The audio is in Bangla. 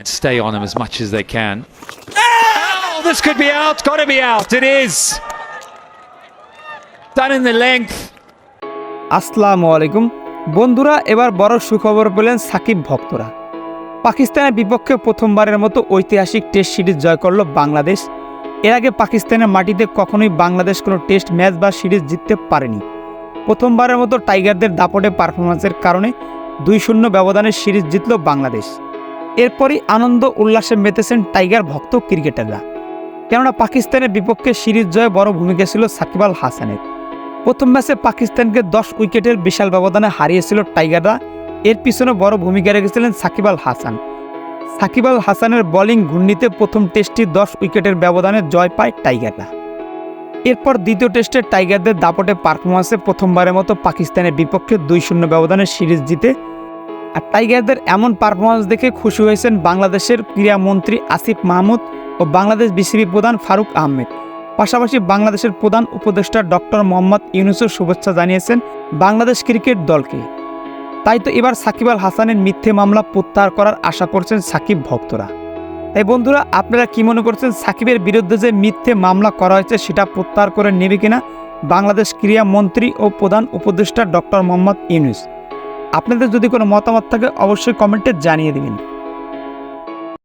and stay on him as much as they can. Oh, this could be out. Got to be out. It is. Done in the length. আসসালামু আলাইকুম বন্ধুরা এবার বড় সুখবর পেলেন সাকিব ভক্তরা পাকিস্তানের বিপক্ষে প্রথমবারের মতো ঐতিহাসিক টেস্ট সিরিজ জয় করল বাংলাদেশ এর আগে পাকিস্তানের মাটিতে কখনোই বাংলাদেশ কোনো টেস্ট ম্যাচ বা সিরিজ জিততে পারেনি প্রথমবারের মতো টাইগারদের দাপটে পারফরমেন্সের কারণে দুই শূন্য ব্যবধানে সিরিজ জিতল বাংলাদেশ এরপরই আনন্দ উল্লাসে মেতেছেন টাইগার ভক্ত ক্রিকেটাররা। কেননা পাকিস্তানের বিপক্ষে সিরিজ জয়ে বড় ভূমিকা ছিল সাকিব আল হাসানের। প্রথম ম্যাচে পাকিস্তানকে দশ উইকেটের বিশাল ব্যবধানে হারিয়েছিল টাইগাররা। এর পিছনে বড় ভূমিকা রেখেছিলেন সাকিব আল হাসান। সাকিব আল হাসানের বোলিং ঘূর্ণিতে প্রথম টেস্টটি দশ উইকেটের ব্যবধানে জয় পায় টাইগাররা। এরপর দ্বিতীয় টেস্টে টাইগারদের দাপটে পারফরমেন্সে প্রথমবারের মতো পাকিস্তানের বিপক্ষে দুই শূন্য ব্যবধানে সিরিজ জিতে আর টাইগারদের এমন পারফরমেন্স দেখে খুশি হয়েছেন বাংলাদেশের ক্রীড়ামন্ত্রী আসিফ মাহমুদ ও বাংলাদেশ বিসিবি প্রধান ফারুক আহমেদ। পাশাপাশি বাংলাদেশের প্রধান উপদেষ্টা ডক্টর মোহাম্মদ ইউনুসও শুভেচ্ছা জানিয়েছেন বাংলাদেশ ক্রিকেট দলকে। তাই তো এবার সাকিব আল হাসানের মিথ্যে মামলা প্রত্যাহার করার আশা করছেন সাকিব ভক্তরা। তাই বন্ধুরা, আপনারা কি মনে করছেন সাকিবের বিরুদ্ধে যে মিথ্যে মামলা করা হয়েছে সেটা প্রত্যাহার করে নেবে কিনা? বাংলাদেশ ক্রীড়া মন্ত্রী ও প্রধান উপদেষ্টা ডক্টর মোহাম্মদ ইউনুস। আপনাদের যদি কোনো মতামত থাকে অবশ্যই কমেন্টে জানিয়ে দিবেন।